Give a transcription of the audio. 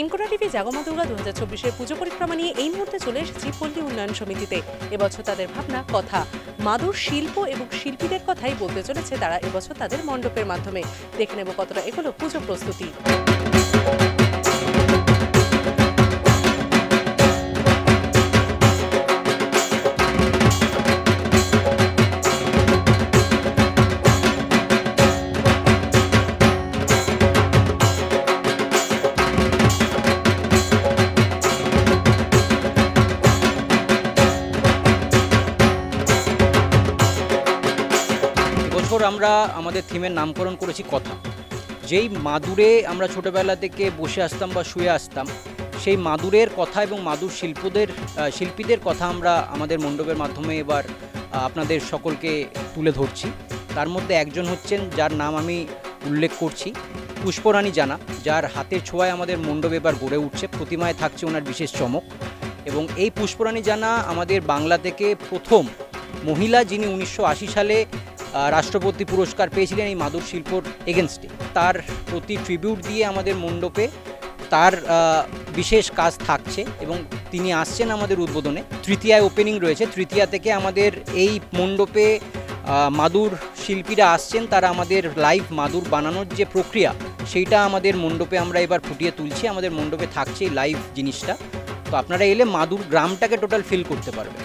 ইনকোটা TV জাগমা Durga দু হাজার চব্বিশের পুজো পরিক্রমা নিয়ে এই মুহূর্তে চলে এসেছি পল্লী উন্নয়ন সমিতিতে। এবছর তাদের ভাবনা, কথা। মাদুর, শিল্প এবং শিল্পীদের কথাই বলতে চলেছে তারা এবছর তাদের মণ্ডপের মাধ্যমে। দেখে নেব কতটা এগুলো পুজো প্রস্তুতি। এবছর আমরা আমাদের থিমের নামকরণ করেছি কথা। যেই মাদুরে আমরা ছোটোবেলা থেকে বসে আসতাম বা শুয়ে আসতাম, সেই মাদুরের কথা এবং মাদুর শিল্পদের শিল্পীদের কথা আমরা আমাদের মণ্ডপের মাধ্যমে এবার আপনাদের সকলকে তুলে ধরছি। তার মধ্যে একজন হচ্ছেন যার নাম আমি উল্লেখ করছি পুষ্পরানী জানা, যার হাতের ছোঁয়ায় আমাদের মণ্ডপ এবার গড়ে উঠছে, প্রতিমায় থাকছে ওনার বিশেষ চমক। এবং এই পুষ্পরানী জানা আমাদের বাংলা থেকে প্রথম মহিলা যিনি উনিশশো আশি সালে রাষ্ট্রপতি পুরস্কার পেয়েছিলেন এই মাদুর শিল্পর এগেনস্টে। তার প্রতি ট্রিবিউট দিয়ে আমাদের মণ্ডপে তার বিশেষ কাজ থাকছে এবং তিনি আসছেন আমাদের উদ্বোধনে। তৃতীয়ায় ওপেনিং রয়েছে। তৃতীয়া থেকে আমাদের এই মণ্ডপে মাদুর শিল্পীরা আসছেন। তারা আমাদের লাইভ মাদুর বানানোর যে প্রক্রিয়া, সেইটা আমাদের মণ্ডপে আমরা এবার ফুটিয়ে তুলছি। আমাদের মণ্ডপে থাকছে লাইভ জিনিসটা। তো আপনারা এলে মাদুর গ্রামটাকে টোটাল ফিল করতে পারবেন।